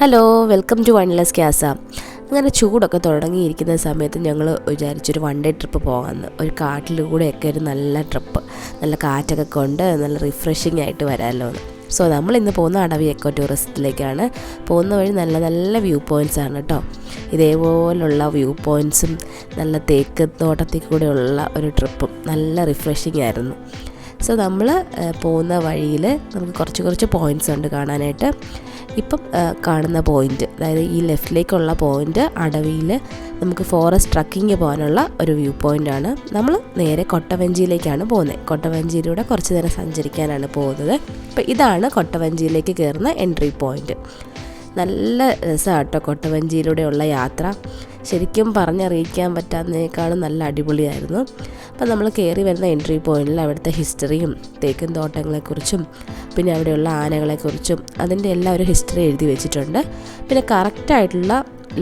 Hello welcome to വൺലെസ് ക്യാസ അങ്ങനെ ചൂടൊക്കെ തുടങ്ങിയിരിക്കുന്ന സമയത്ത് ഞങ്ങൾ വിചാരിച്ചൊരു വൺ ഡേ ട്രിപ്പ് പോകാമെന്ന് ഒരു കാട്ടിലൂടെയൊക്കെ ഒരു നല്ല ട്രിപ്പ് നല്ല കാറ്റൊക്കെ കൊണ്ട് നല്ല റിഫ്രഷിംഗ് ആയിട്ട് വരാമല്ലോ എന്ന്. സോ നമ്മൾ ഇന്ന് പോകുന്ന അടവി എക്കോ ടൂറിസത്തിലേക്കാണ് പോകുന്ന വഴി നല്ല നല്ല വ്യൂ പോയിന്റ്സ് ആണ് കേട്ടോ ഇതേപോലുള്ള വ്യൂ പോയിന്റ്സും നല്ല തേക്ക് തോട്ടത്തിൽ കൂടെയുള്ള ഒരു ട്രിപ്പും നല്ല റിഫ്രഷിംഗ് ആയിരുന്നു. സോ നമ്മൾ പോകുന്ന വഴിയിൽ നമുക്ക് കുറച്ച് കുറച്ച് പോയിന്റ്സ് ഉണ്ട് കാണാനായിട്ട്. ഇപ്പം കാണുന്ന പോയിന്റ് അതായത് ഈ ലെഫ്റ്റിലേക്കുള്ള പോയിന്റ് അടവിയിൽ നമുക്ക് ഫോറസ്റ്റ് ട്രക്കിങ് പോകാനുള്ള ഒരു വ്യൂ പോയിന്റാണ് നമ്മൾ നേരെ കൊട്ടവഞ്ചിയിലേക്കാണ് പോകുന്നത് കൊട്ടവഞ്ചിയിലൂടെ കുറച്ച് നേരം സഞ്ചരിക്കാനാണ് പോകുന്നത്. അപ്പോൾ ഇതാണ് കൊട്ടവഞ്ചിയിലേക്ക് കയറുന്ന എൻട്രി പോയിന്റ് നല്ല രസമാണ് കേട്ടോ കൊട്ടവഞ്ചിയിലൂടെയുള്ള യാത്ര. ശരിക്കും പറഞ്ഞറിയിക്കാൻ പറ്റാവുന്നതിനേക്കാളും നല്ല അടിപൊളിയായിരുന്നു. അപ്പം നമ്മൾ കയറി വരുന്ന എൻട്രി പോയിന്റിൽ അവിടുത്തെ ഹിസ്റ്ററിയും തേക്കും തോട്ടങ്ങളെക്കുറിച്ചും പിന്നെ അവിടെയുള്ള ആനകളെക്കുറിച്ചും അതിന്റെ എല്ലാം ഒരു ഹിസ്റ്ററി എഴുതി വെച്ചിട്ടുണ്ട്. പിന്നെ കറക്റ്റായിട്ടുള്ള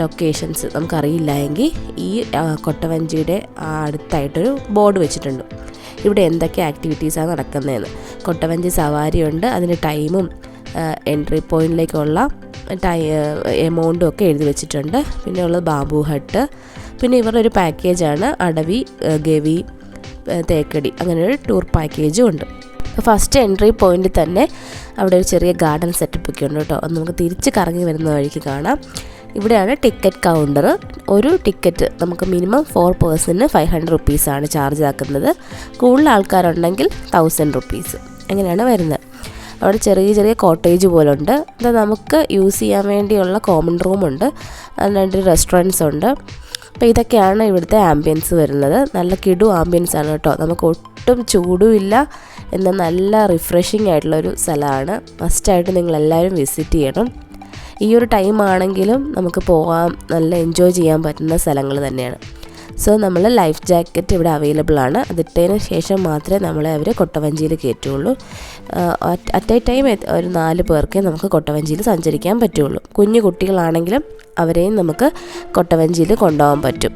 ലൊക്കേഷൻസ് നമുക്കറിയില്ല എങ്കിൽ ഈ കൊട്ടവഞ്ചിയുടെ അടുത്തായിട്ടൊരു ബോർഡ് വെച്ചിട്ടുണ്ട്. ഇവിടെ എന്തൊക്കെ ആക്ടിവിറ്റീസാണ് നടക്കുന്നതെന്ന്. കൊട്ടവഞ്ചി സവാരിയുണ്ട് അതിന്റെ ടൈമും എൻട്രി പോയിന്റിലേക്കുള്ള ടൈ എമൗണ്ടും ഒക്കെ എഴുതി വെച്ചിട്ടുണ്ട്. പിന്നെ ഉള്ളത് ബാബു ഹട്ട് പിന്നെ ഇവരുടെ ഒരു പാക്കേജാണ് അടവി ഗവി തേക്കടി. അങ്ങനെ ഒരു ടൂർ പാക്കേജും ഉണ്ട്. ഫസ്റ്റ് എൻട്രി പോയിന്റിൽ തന്നെ അവിടെ ഒരു ചെറിയ ഗാർഡൻ സെറ്റപ്പ് ഒക്കെ ഉണ്ട് കേട്ടോ. നമുക്ക് തിരിച്ച് കറങ്ങി വരുന്ന വഴിക്ക് കാണാം. ഇവിടെയാണ് ടിക്കറ്റ് കൗണ്ടർ ഒരു ടിക്കറ്റ് നമുക്ക് മിനിമം ഫോർ പേഴ്സണിന് ഫൈവ് ഹൺഡ്രഡ് റുപ്പീസാണ് ചാർജ് ആക്കുന്നത്. കൂടുതൽ ആൾക്കാരുണ്ടെങ്കിൽ തൗസൻഡ് റുപ്പീസ് അങ്ങനെയാണ് വരുന്നത്? അവിടെ ചെറിയ ചെറിയ കോട്ടേജ് പോലെ ഉണ്ട് അത് നമുക്ക് യൂസ് ചെയ്യാൻ വേണ്ടിയുള്ള കോമൺ റൂമുണ്ട് അതിനായിട്ട് റെസ്റ്റോറന്റ്സ് ഉണ്ട്. അപ്പോൾ ഇതൊക്കെയാണ് ഇവിടുത്തെ ആംബിയൻസ് വരുന്നത്. നല്ല കിടു ആംബിയൻസ് ആണ് കേട്ടോ. നമുക്ക് ഒട്ടും ചൂടുമില്ല. എന്ന നല്ല റിഫ്രഷിംഗ് ആയിട്ടുള്ളൊരു സ്ഥലമാണ്. മസ്റ്റായിട്ട് നിങ്ങളെല്ലാവരും വിസിറ്റ് ചെയ്യണം. ഈ ഒരു ടൈം ആണെങ്കിലും നമുക്ക് പോകാം. നല്ല എൻജോയ് ചെയ്യാൻ പറ്റുന്ന സ്ഥലങ്ങൾ തന്നെയാണ്. സോ നമ്മൾ ലൈഫ് ജാക്കറ്റ് ഇവിടെ അവൈലബിൾ ആണ്. അതിട്ടതിന് ശേഷം മാത്രമേ നമ്മളെ അവർ കൊട്ടവഞ്ചിയിൽ കയറ്റുള്ളൂ. അറ്റ് എ ടൈം ഒരു നാല് പേർക്കേ നമുക്ക് കൊട്ടവഞ്ചിയിൽ സഞ്ചരിക്കാൻ പറ്റുള്ളൂ. കുഞ്ഞു കുട്ടികളാണെങ്കിലും അവരെയും നമുക്ക് കൊട്ടവഞ്ചിയിൽ കൊണ്ടുപോകാൻ പറ്റും.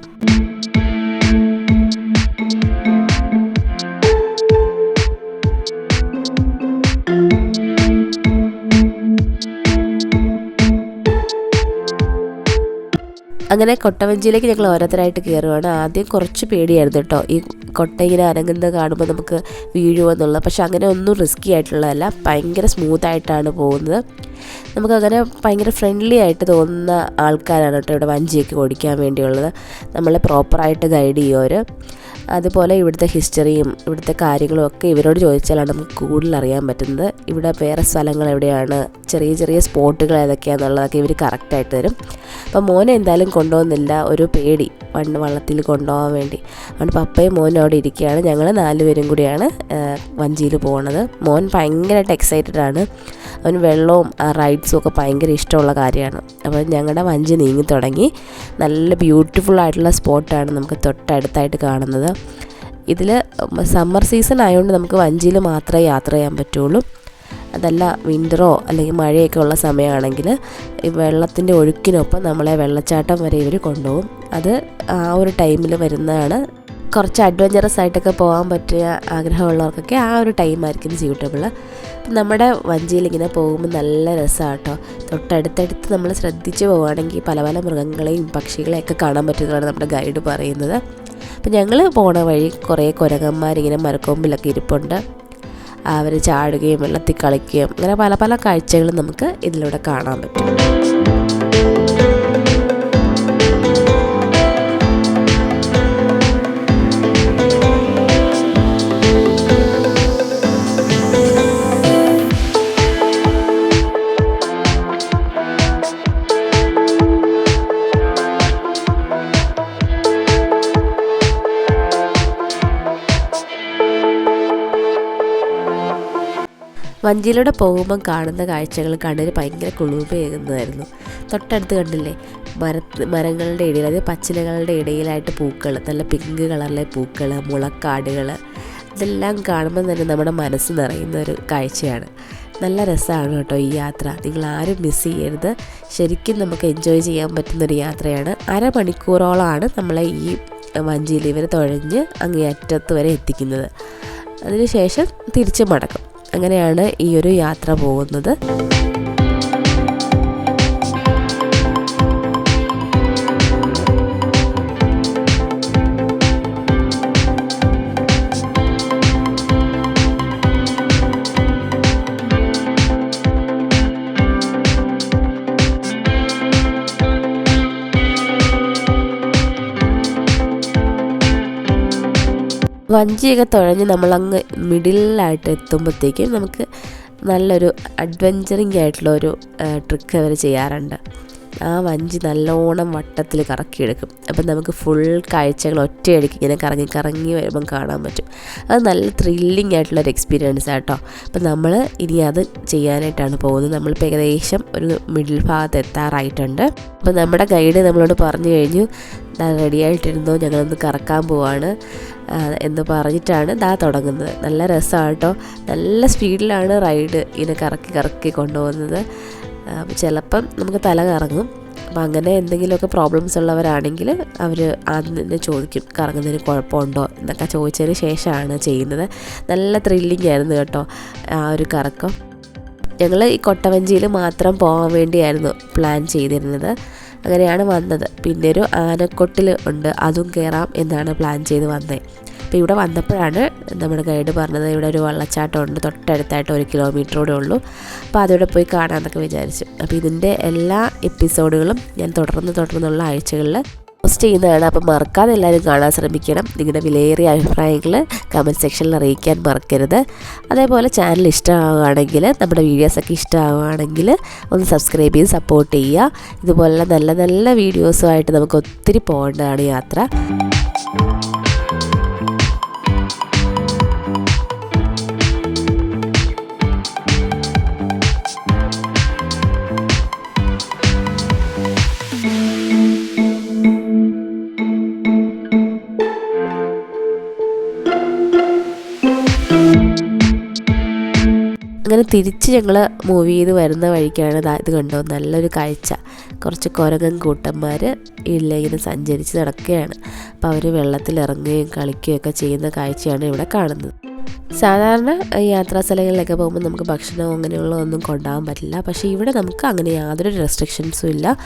അങ്ങനെ കൊട്ടവഞ്ചിയിലേക്ക് ഞങ്ങൾ ഓരോരുത്തരായിട്ട് കയറുകയാണ് ആദ്യം കുറച്ച് പേടിയായിരുന്നു കേട്ടോ. ഈ കൊട്ട ഇങ്ങനെ അനങ്ങുന്നത് കാണുമ്പോൾ നമുക്ക് വീഴുമോ എന്നുള്ളത് പക്ഷെ അങ്ങനെ ഒന്നും റിസ്ക്കി ആയിട്ടുള്ളതല്ല. ഭയങ്കര സ്മൂത്തായിട്ടാണ് പോകുന്നത്. നമുക്കങ്ങനെ ഭയങ്കര ഫ്രണ്ട്ലി ആയിട്ട് തോന്നുന്ന ആൾക്കാരാണ് കേട്ടോ ഇവിടെ വഞ്ചിയൊക്കെ ഓടിക്കാൻ വേണ്ടിയുള്ളത്. നമ്മളെ പ്രോപ്പറായിട്ട് ഗൈഡ് ചെയ്യുമോ അതുപോലെ ഇവിടുത്തെ ഹിസ്റ്ററിയും ഇവിടുത്തെ കാര്യങ്ങളും ഒക്കെ ഇവരോട് ചോദിച്ചാലാണ് നമുക്ക് കൂടുതൽ അറിയാൻ പറ്റുന്നത്. ഇവിടെ വേറെ സ്ഥലങ്ങൾ എവിടെയാണ് ചെറിയ ചെറിയ സ്പോട്ടുകൾ ഏതൊക്കെയാണെന്നുള്ളതൊക്കെ ഇവർ കറക്റ്റായിട്ട് തരും. അപ്പം മോനെ എന്തായാലും കൊണ്ടുപോകുന്നില്ല ഒരു പേടി. പണ്ട് വള്ളത്തിൽ കൊണ്ടുപോകാൻ വേണ്ടി. അതുകൊണ്ട് പപ്പയും മോനും അവിടെ ഇരിക്കുകയാണ്. ഞങ്ങൾ നാലുപേരും കൂടിയാണ് വഞ്ചിയിൽ പോകുന്നത്. മോൻ ഭയങ്കരമായിട്ട് എക്സൈറ്റഡ് ആണ്. അവന് വെള്ളവും റൈഡ്സും ഒക്കെ ഭയങ്കര ഇഷ്ടമുള്ള കാര്യമാണ്. അപ്പോൾ ഞങ്ങളുടെ വഞ്ചി നീങ്ങി തുടങ്ങി. നല്ല ബ്യൂട്ടിഫുൾ ആയിട്ടുള്ള സ്പോട്ടാണ് നമുക്ക് തൊട്ടടുത്തായിട്ട് കാണുന്നത്. ഇതിൽ സമ്മർ സീസൺ ആയതുകൊണ്ട് നമുക്ക് വഞ്ചിയിൽ മാത്രമേ യാത്ര ചെയ്യാൻ പറ്റുള്ളൂ. അതല്ല വിന്ററോ അല്ലെങ്കിൽ മഴയൊക്കെ ഉള്ള സമയമാണെങ്കിൽ ഈ വെള്ളത്തിന്റെ ഒഴുക്കിനൊപ്പം നമ്മളെ വെള്ളച്ചാട്ടം വരെ ഇവർ കൊണ്ടുപോകും. അത് ആ ഒരു ടൈമിൽ വരുന്നതാണ്. കുറച്ച് അഡ്വഞ്ചറസ് ആയിട്ടൊക്കെ പോകാൻ പറ്റിയ ആഗ്രഹമുള്ളവർക്കൊക്കെ ആ ഒരു ടൈം ആയിരിക്കും സ്യൂട്ടബിൾ നമ്മുടെ വഞ്ചിയിൽ ഇങ്ങനെ പോകുമ്പോൾ നല്ല രസമാണ് കേട്ടോ തൊട്ടടുത്തടുത്ത് നമ്മൾ ശ്രദ്ധിച്ച് പോവുകയാണെങ്കിൽ പല പല മൃഗങ്ങളെയും പക്ഷികളെയൊക്കെ കാണാൻ പറ്റുന്നതാണ് നമ്മുടെ ഗൈഡ് പറയുന്നത്. അപ്പം ഞങ്ങൾ പോണ വഴി കുറേ കുരങ്ങന്മാരിങ്ങനെ മരക്കൊമ്പിലൊക്കെ ഇരിപ്പുണ്ട്. അവർ ചാടുകയും വെള്ളത്തിൽ കളിക്കുകയും അങ്ങനെ പല പല കാഴ്ചകളും നമുക്ക് ഇതിലൂടെ കാണാൻ പറ്റും. വഞ്ചിയിലൂടെ പോകുമ്പം കാണുന്ന കാഴ്ചകൾ കണ്ണിന് ഭയങ്കര കുളിർമയേകുന്നതായിരുന്നു. തൊട്ടടുത്ത് കണ്ടില്ലേ? മര മരങ്ങളുടെ ഇടയിൽ അതായത് പച്ചിലകളുടെ ഇടയിലായിട്ട് പൂക്കൾ നല്ല പിങ്ക് കളറിലെ പൂക്കൾ മുളക്കാടുകൾ ഇതെല്ലാം കാണുമ്പോൾ തന്നെ നമ്മുടെ മനസ്സ് നിറയുന്ന ഒരു കാഴ്ചയാണ്. നല്ല രസമാണ് കേട്ടോ ഈ യാത്ര. നിങ്ങൾ ആരും മിസ് ചെയ്യരുത്. ശരിക്കും നമുക്ക് എൻജോയ് ചെയ്യാൻ പറ്റുന്നൊരു യാത്രയാണ്. അരമണിക്കൂറോളമാണ് നമ്മളെ ഈ വഞ്ചിയിൽ ഇവർ തുഴഞ്ഞ് അങ്ങേ അറ്റത്ത് വരെ എത്തിക്കുന്നത്. അതിനുശേഷം തിരിച്ച് മടക്കും അങ്ങനെയാണ് ഈ ഒരു യാത്ര പോകുന്നത്. വഞ്ചിയൊക്കെ തുഴഞ്ഞ് നമ്മളങ്ങ് മിഡിലായിട്ട് എത്തുമ്പോഴത്തേക്കും നമുക്ക് നല്ലൊരു അഡ്വഞ്ചറിങ് ആയിട്ടുള്ള ഒരു ട്രിക്ക് അവർ ചെയ്യാറുണ്ട്. ആ വഞ്ചി നല്ലോണം വട്ടത്തിൽ കറക്കിയെടുക്കും. അപ്പം നമുക്ക് ഫുൾ കാഴ്ചകൾ ഒറ്റയടിക്ക് ഇങ്ങനെ കറങ്ങി കറങ്ങി വരുമ്പം കാണാൻ പറ്റും. അത് നല്ല ത്രില്ലിംഗ് ആയിട്ടുള്ളൊരു എക്സ്പീരിയൻസ് ആട്ടോ അപ്പം നമ്മൾ ഇനി അത് ചെയ്യാനായിട്ടാണ് പോകുന്നത്. നമ്മളിപ്പോൾ ഏകദേശം ഒരു മിഡിൽ ഭാഗത്ത് എത്താറായിട്ടുണ്ട്. അപ്പം നമ്മുടെ ഗൈഡ് നമ്മളോട് പറഞ്ഞു കഴിഞ്ഞു റെഡി ആയിട്ടിരുന്നോ? ഞങ്ങളൊന്ന് കറക്കാൻ പോവാണ്. എന്ന് പറഞ്ഞിട്ടാണ് ദാ തുടങ്ങുന്നത്. നല്ല രസമാണ് കേട്ടോ നല്ല സ്പീഡിലാണ് റൈഡ് ഇങ്ങനെ കറക്കി കറക്കി കൊണ്ടുപോകുന്നത്. അപ്പോൾ ചിലപ്പം നമുക്ക് തല കറങ്ങും. അപ്പോൾ അങ്ങനെ എന്തെങ്കിലുമൊക്കെ പ്രോബ്ലംസ് ഉള്ളവരാണെങ്കിൽ അവർ ആദ്യം തന്നെ ചോദിക്കും കറങ്ങുന്നതിന് കുഴപ്പമുണ്ടോ? എന്നൊക്കെ ചോദിച്ചതിന് ശേഷമാണ് ചെയ്യുന്നത്. നല്ല ത്രില്ലിംഗ് ആയിരുന്നു കേട്ടോ ആ ഒരു കറക്കം. ഞങ്ങൾ ഈ കൊട്ടവഞ്ചിയിൽ മാത്രം പോകാൻ വേണ്ടിയായിരുന്നു പ്ലാൻ ചെയ്തിരുന്നത്. അങ്ങനെയാണ് വന്നത്. പിന്നെ ഒരു ആനക്കൊട്ടിൽ ഉണ്ട് അതും കയറാം എന്നാണ് പ്ലാൻ ചെയ്ത് വന്നത് അപ്പോൾ ഇവിടെ വന്നപ്പോഴാണ് നമ്മുടെ ഗൈഡ് പറഞ്ഞത് ഇവിടെ ഒരു വെള്ളച്ചാട്ടം ഉണ്ട് തൊട്ടടുത്തായിട്ട് ഒരു കിലോമീറ്ററോടെ ഉള്ളൂ. അപ്പോൾ അതിവിടെ പോയി കാണാമെന്നൊക്കെ വിചാരിച്ചു. അപ്പോൾ ഇതിന്റെ എല്ലാ എപ്പിസോഡുകളും ഞാൻ തുടർന്ന് തുടർന്നുള്ള ആഴ്ചകളിൽ പോസ്റ്റ് ചെയ്യുന്നതാണ്. അപ്പോൾ മറക്കാതെ എല്ലാവരും കാണാൻ ശ്രമിക്കണം. നിങ്ങളുടെ വിലയേറിയ അഭിപ്രായങ്ങൾ കമന്റ് സെക്ഷനിൽ അറിയിക്കാൻ മറക്കരുത്. അതേപോലെ ചാനൽ ഇഷ്ടമാവുകയാണെങ്കിൽ നമ്മുടെ വീഡിയോസൊക്കെ ഇഷ്ടമാവുകയാണെങ്കിൽ ഒന്ന് സബ്സ്ക്രൈബ് ചെയ്ത് സപ്പോർട്ട് ചെയ്യുക. ഇതുപോലുള്ള നല്ല നല്ല വീഡിയോസുമായിട്ട് നമുക്ക് ഒത്തിരി പോകേണ്ടതാണ് യാത്ര. തിരിച്ച് ഞങ്ങൾ മൂവ് ചെയ്ത് വരുന്ന വഴിക്കാണ് ഇത് കണ്ടോ? നല്ലൊരു കാഴ്ച. കുറച്ച് കുരങ്ങൻ കൂട്ടന്മാർ ഇങ്ങനെ സഞ്ചരിച്ച് നടക്കുകയാണ്. അപ്പോൾ അവർ വെള്ളത്തിൽ ഇറങ്ങുകയും കളിക്കുകയൊക്കെ ചെയ്യുന്ന കാഴ്ചയാണ് ഇവിടെ കാണുന്നത്. സാധാരണ യാത്രാ സ്ഥലങ്ങളിലൊക്കെ പോകുമ്പോൾ നമുക്ക് ഭക്ഷണമോ അങ്ങനെയുള്ള ഒന്നും കൊണ്ടുപോകാൻ പറ്റില്ല. പക്ഷേ ഇവിടെ നമുക്ക് അങ്ങനെ യാതൊരു റെസ്ട്രിക്ഷൻസും ഇല്ല.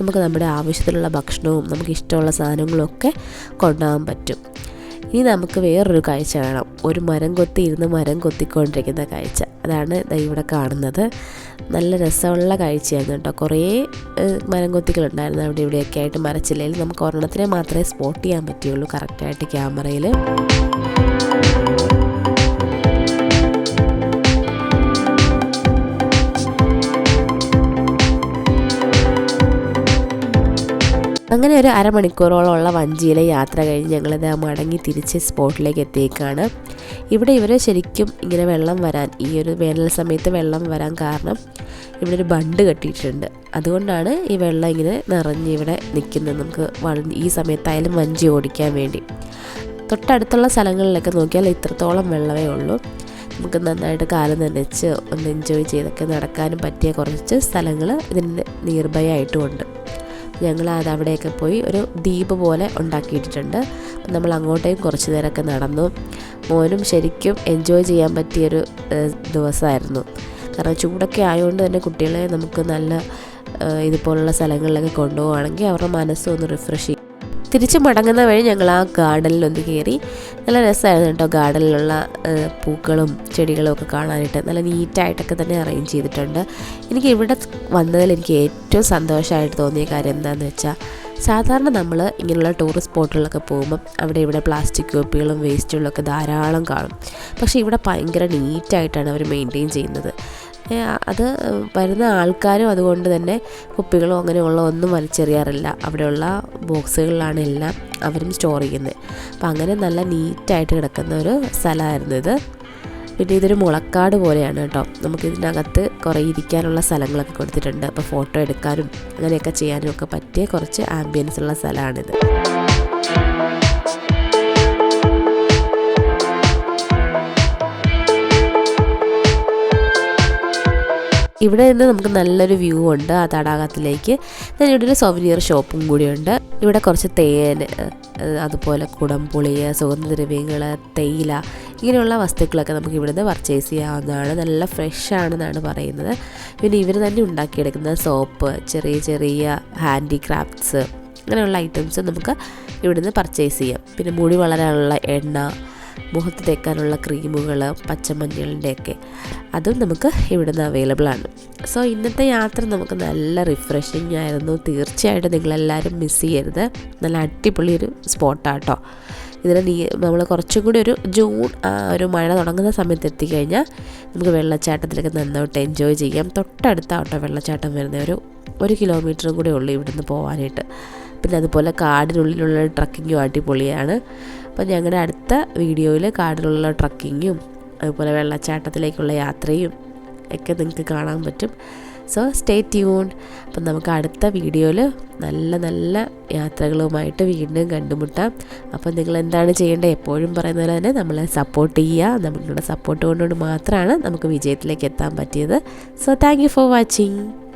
നമുക്ക് നമ്മുടെ ആവശ്യത്തിലുള്ള ഭക്ഷണവും നമുക്ക് ഇഷ്ടമുള്ള സാധനങ്ങളും ഒക്കെ കൊണ്ടുപോകാൻ പറ്റും. ഇനി നമുക്ക് വേറൊരു കാഴ്ച വേണം ഒരു മരം കൊത്തി ഇരുന്ന് മരം കൊത്തിക്കൊണ്ടിരിക്കുന്ന കാഴ്ച. അതാണ് ഇവിടെ കാണുന്നത്. നല്ല രസമുള്ള കാഴ്ചയായിരുന്നു കേട്ടോ. കുറേ മരം കൊത്തികളുണ്ടായിരുന്നു അവിടെ ഇവിടെയൊക്കെ ആയിട്ട് മരച്ചില്ലയിൽ. നമുക്ക് ഒരെണ്ണത്തിനെ മാത്രമേ സ്പോട്ട് ചെയ്യാൻ പറ്റുള്ളൂ. കറക്റ്റായിട്ട് ക്യാമറയിൽ അങ്ങനെ ഒരു അരമണിക്കൂറോളമുള്ള വഞ്ചിയിലെ യാത്ര കഴിഞ്ഞ് ഞങ്ങളിത് മടങ്ങി തിരിച്ച് സ്പോട്ടിലേക്ക് എത്തിയേക്കാണ് ഇവിടെ ഇവർ ശരിക്കും ഇങ്ങനെ വെള്ളം വരാൻ ഈ ഒരു വേനൽ സമയത്ത് വെള്ളം വരാൻ കാരണം ഇവിടെ ഒരു ബണ്ട് കെട്ടിയിട്ടുണ്ട്. അതുകൊണ്ടാണ് ഈ വെള്ളം ഇങ്ങനെ നിറഞ്ഞ് ഇവിടെ നിൽക്കുന്നത് നമുക്ക് ഈ സമയത്തായാലും വഞ്ചി ഓടിക്കാൻ വേണ്ടി. തൊട്ടടുത്തുള്ള സ്ഥലങ്ങളിലൊക്കെ നോക്കിയാൽ ഇത്രത്തോളം വെള്ളമേ ഉള്ളൂ. നമുക്ക് നന്നായിട്ട് കാലം നനച്ച് ഒന്ന് എൻജോയ് ചെയ്തൊക്കെ നടക്കാനും പറ്റിയ കുറച്ച് സ്ഥലങ്ങൾ ഇതിന്റെ നിയർ ബൈ ആയിട്ടുമുണ്ട്. ഞങ്ങൾ അത് അവിടെയൊക്കെ പോയി ഒരു ദ്വീപ് പോലെ ഉണ്ടാക്കിയിട്ടുണ്ട് നമ്മൾ അങ്ങോട്ടേക്കും കുറച്ച് നേരമൊക്കെ നടന്നു. മോനും ശരിക്കും എൻജോയ് ചെയ്യാൻ പറ്റിയൊരു ദിവസമായിരുന്നു. കാരണം ചൂടൊക്കെ ആയതുകൊണ്ട് തന്നെ കുട്ടികളെ നമുക്ക് നല്ല ഇതുപോലുള്ള സ്ഥലങ്ങളിലൊക്കെ കൊണ്ടുപോവുകയാണെങ്കിൽ അവരുടെ മനസ്സൊന്ന് റിഫ്രഷ് ചെയ്യും തിരിച്ച് മടങ്ങുന്ന വഴി ഞങ്ങൾ ആ ഗാർഡനിൽ ഒന്ന് കയറി. നല്ല രസമായിരുന്നു കേട്ടോ ഗാർഡനിലുള്ള പൂക്കളും ചെടികളും ഒക്കെ കാണാനായിട്ട്. നല്ല നീറ്റായിട്ടൊക്കെ തന്നെ അറേഞ്ച് ചെയ്തിട്ടുണ്ട്. എനിക്ക് ഇവിടെ വന്നതിൽ എനിക്ക് ഏറ്റവും സന്തോഷമായിട്ട് തോന്നിയ കാര്യം എന്താണെന്ന് വെച്ചാൽ സാധാരണ നമ്മൾ ഇങ്ങനെയുള്ള ടൂറിസ്റ്റ് സ്പോട്ടുകളിലൊക്കെ പോകുമ്പം അവിടെ ഇവിടെ പ്ലാസ്റ്റിക് കുപ്പികളും വേസ്റ്റുകളൊക്കെ ധാരാളം കാണും. പക്ഷേ ഇവിടെ ഭയങ്കര നീറ്റായിട്ടാണ് അവർ മെയിന്റെയിൻ ചെയ്യുന്നത്. അത് വരുന്ന ആൾക്കാരും അതുകൊണ്ട് തന്നെ കുപ്പികളോ അങ്ങനെയുള്ള ഒന്നും വലിച്ചെറിയാറില്ല. അവിടെയുള്ള ബോക്സുകളിലാണ് എല്ലാം അവരും സ്റ്റോർ ചെയ്യുന്നത്. അപ്പം അങ്ങനെ നല്ല നീറ്റായിട്ട് കിടക്കുന്ന ഒരു സ്ഥലമായിരുന്നു ഇത്. പിന്നെ ഇതൊരു മുളക്കാട് പോലെയാണ് കേട്ടോ. നമുക്ക് ഇതിനകത്ത് കുറേ ഇരിക്കാനുള്ള സ്ഥലങ്ങളൊക്കെ കൊടുത്തിട്ടുണ്ട്. അപ്പോൾ ഫോട്ടോ എടുക്കാനും അങ്ങനെയൊക്കെ ചെയ്യാനും ഒക്കെ പറ്റിയ കുറച്ച് ആംബിയൻസ് ഉള്ള സ്ഥലമാണിത്. ഇവിടെ നിന്ന് നമുക്ക് നല്ലൊരു വ്യൂ ഉണ്ട് ആ തടാകത്തിലേക്ക്. ഞാൻ ഇവിടെ ഒരു സൊവനിയർ ഷോപ്പും കൂടിയുണ്ട്. ഇവിടെ കുറച്ച് തേൻ അതുപോലെ കുടംപുളി സുഗന്ധദ്രവ്യങ്ങൾ തേയില ഇങ്ങനെയുള്ള വസ്തുക്കളൊക്കെ നമുക്ക് ഇവിടുന്ന് പർച്ചേസ് ചെയ്യാവുന്നതാണ്. നല്ല ഫ്രഷ് ആണെന്നാണ് പറയുന്നത്. പിന്നെ ഇവർ തന്നെ ഉണ്ടാക്കിയെടുക്കുന്ന സോപ്പ് ചെറിയ ചെറിയ ഹാൻഡിക്രാഫ്റ്റ്സ് അങ്ങനെയുള്ള ഐറ്റംസ് നമുക്ക് ഇവിടുന്ന് പർച്ചേസ് ചെയ്യാം. പിന്നെ മുടി വളരാനുള്ള എണ്ണ മുഖത്ത് തേക്കാനുള്ള ക്രീമുകൾ പച്ചമഞ്ഞളിന്റെയൊക്കെ അതും നമുക്ക് ഇവിടുന്ന് അവൈലബിൾ ആണ്. സോ ഇന്നത്തെ യാത്ര നമുക്ക് നല്ല റിഫ്രഷിംഗ് ആയിരുന്നു. തീർച്ചയായിട്ടും നിങ്ങളെല്ലാവരും മിസ് ചെയ്യരുത്. നല്ല അടിപൊളി ഒരു സ്പോട്ടാട്ടോ ഇതിന് നീ നമ്മൾ കുറച്ചും കൂടി ഒരു ജൂൺ ഒരു മഴ തുടങ്ങുന്ന സമയത്ത് എത്തിക്കഴിഞ്ഞാൽ നമുക്ക് വെള്ളച്ചാട്ടത്തിലൊക്കെ നന്നായിട്ട് എൻജോയ് ചെയ്യാം. തൊട്ടടുത്താവട്ടെ വെള്ളച്ചാട്ടം വരുന്ന ഒരു ഒരു കിലോമീറ്ററും കൂടെ ഉള്ളൂ ഇവിടുന്ന് പോകാനായിട്ട് പിന്നെ അതുപോലെ കാടിനുള്ളിലുള്ള ട്രക്കിങ്ങും അടിപൊളിയാണ്. അപ്പോൾ ഞങ്ങളുടെ അടുത്ത വീഡിയോയിൽ കാടിലുള്ള ട്രക്കിങ്ങും അതുപോലെ വെള്ളച്ചാട്ടത്തിലേക്കുള്ള യാത്രയും ഒക്കെ നിങ്ങൾക്ക് കാണാൻ പറ്റും. സോ സ്റ്റേ ട്യൂൺ അപ്പം നമുക്ക് അടുത്ത വീഡിയോയിൽ നല്ല നല്ല യാത്രകളുമായിട്ട് വീണ്ടും കണ്ടുമുട്ടാം. അപ്പം നിങ്ങൾ എന്താണ് ചെയ്യേണ്ടത്? എപ്പോഴും പറയുന്ന പോലെ തന്നെ നമ്മളെ സപ്പോർട്ട് ചെയ്യുക. നമ്മളുടെ സപ്പോർട്ട് കൊണ്ടുകൊണ്ട് മാത്രമാണ് നമുക്ക് വിജയത്തിലേക്ക് എത്താൻ പറ്റിയത്. So thank for watching